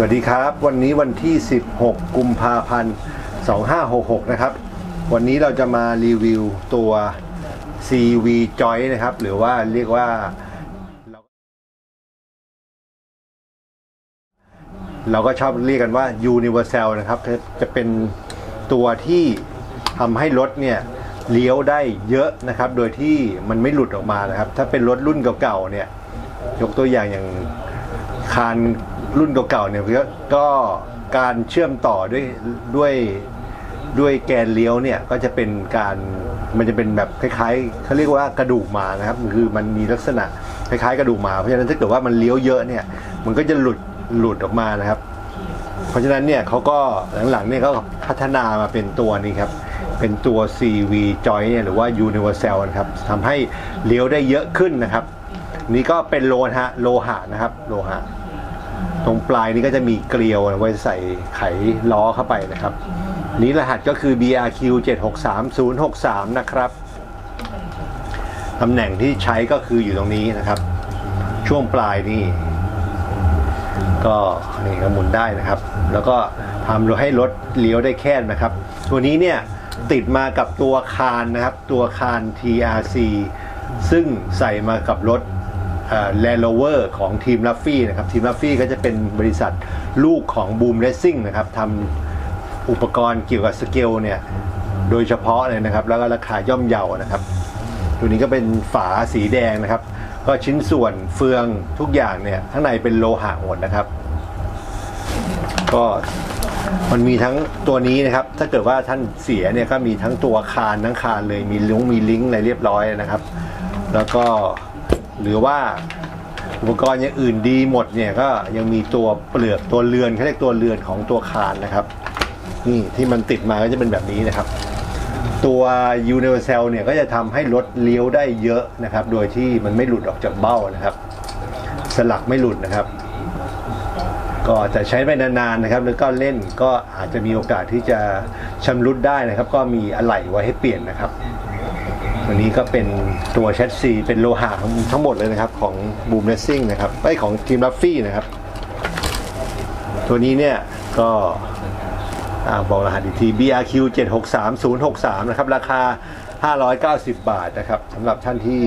สวัสดีครับ วันนี้วันที่ 16 กุมภาพันธ์ 2566 นะครับ วันนี้เราจะมารีวิวตัว CV Joy นะครับ หรือว่าเรียกว่า เราก็ชอบเรียกกันว่า Universal นะครับ จะเป็นตัวที่ทำให้รถเนี่ยเลี้ยวได้เยอะนะครับ โดยที่มันไม่หลุดออกมานะครับ ถ้าเป็นรถรุ่นเก่าๆเนี่ย ยกตัวอย่างอย่างคาน รุ่นเก่าๆเนี่ยก็ก็การเชื่อมต่อด้วยด้วยด้วยแกนเลี้ยวเนี่ยก็จะเป็นการมันจะเป็นแบบคล้ายๆเขาเรียกว่ากระดูกหมานะครับคือมันมีลักษณะคล้ายๆกระดูกหมาเพราะฉะนั้นถ้าเกิดว่ามันเลี้ยวเยอะเนี่ยมันก็จะหลุดหลุดออกมานะครับ เพราะฉะนั้นเนี่ยเขาก็หลังๆเนี่ยก็พัฒนามาเป็นตัวนี้ครับเป็นตัว CV Joy เนี่ยหรือว่า Universal นะครับทำให้เลี้ยวได้เยอะขึ้นนะครับ นี่ก็เป็นโลหะโลหะนะครับโลหะ ตรงปลายนี้ก็จะมีเกลียวไว้ใส่ไขล้อเข้าไปนะครับ นี้รหัสก็คือ BRQ 763063 นะครับตำแหน่งที่ใช้ก็คืออยู่ตรงนี้นะครับ ช่วงปลายนี่ก็นี่ก็หมุนได้นะครับ แล้วก็ทำให้รถเลี้ยวได้แคบนะครับ ตัวนี้เนี่ยติดมากับตัวคานนะครับ ตัวคาน TRC ซึ่งใส่มากับรถ แลนด์โรเวอร์ของทีมลัฟฟี่นะครับทีมลัฟฟี่ก็จะเป็นบริษัทลูกของบูมเร c ซิ่งนะครับทำอุปกรณ์เกี่ยวกับสเกลเนี่ยโดยเฉพาะเลยนะครับ แล้วก็ราคาย่อมเยานะครับ ตัวนี้ก็เป็นฝาสีแดงนะครับ ก็ชิ้นส่วนเฟืองทุกอย่างเนี่ยข้างในเป็นโลหะหมดนะครับ ก็มันมีทั้งตัวนี้นะครับ ถ้าเกิดว่าท่านเสียเนี่ยก็มีทั้งตัวคานทั้งคานเลยมีลิงก์มีลิงก์อะไรเรียบร้อยนะครับ แล้วก็ หรือว่าอุปกรณ์อย่างอื่นดีหมดเนี่ยก็ยังมีตัวเปลือกตัวเรือนเขาเรียกตัวเรือนของตัวคานนะครับ นี่ที่มันติดมาก็จะเป็นแบบนี้นะครับ ตัว Universal เนี่ยก็จะทำให้รถเลี้ยวได้เยอะนะครับ โดยที่มันไม่หลุดออกจากเบ้านะครับ สลักไม่หลุดนะครับ ก็จะใช้ไปนานๆนะครับ แล้วก็เล่นก็อาจจะมีโอกาสที่จะชำรุดได้นะครับ ก็มีอะไหล่ไว้ให้เปลี่ยนนะครับ ตัวนี้ก็เป็นตัวแชสซีเป็นโลหะทั้งหมดเลยนะครับ ของบูมเร c ซิ่งนะครับไอของทีมลัฟฟี่นะครับ ตัวนี้เนี่ยก็บอกรหัสอีกที BRQ 763063 นะครับ ราคา 590 บาทนะครับสำหรับท่านที่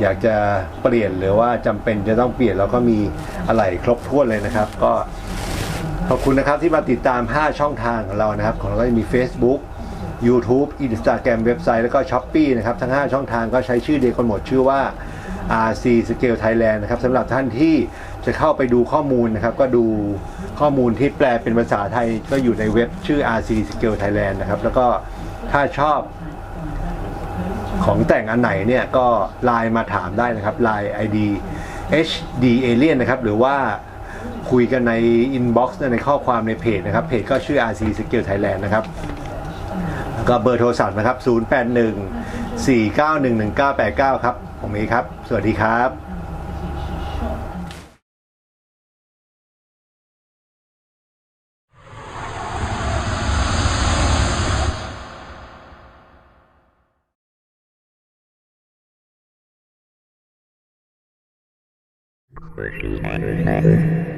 อยากจะเปลี่ยนหรือว่าจำเป็นจะต้องเปลี่ยนแล้วก็มีอะไหล่ครบถ้วนเลยนะครับ ก็ขอบคุณนะครับที่มาติดตาม 5 ช่องทางของเรานะครับ ของเราก็จะมี Facebook YouTube Instagram เว็บไซต์แล้วก็ s h อ p e e นะครับ ทั้ง 5 ช่องทางก็ใช้ชื่อเดียวกันหมดชื่อว่า RC Scale Thailand นะครับสำหรับท่านที่จะเข้าไปดูข้อมูลนะครับ ก็ดูข้อมูลที่แปลเป็นภาษาไทยก็อยู่ในเว็บชื่อ RC Scale Thailand นะครับ แล้วก็ถ้าชอบของแต่งอันไหนเนี่ยก็ไลน์มาถามได้นะครับไลน์ ID HD Alien นะครับหรือว่าคุยกันใน inbox ในข้อความในเพจนะครับ เพจก็ชื่อ RC Scale Thailand นะครับ ก็เบอร์โทรศัพท์นะครับ 081 491 1989 ครับ ผมเอครับ สวัสดีครับ Thank you.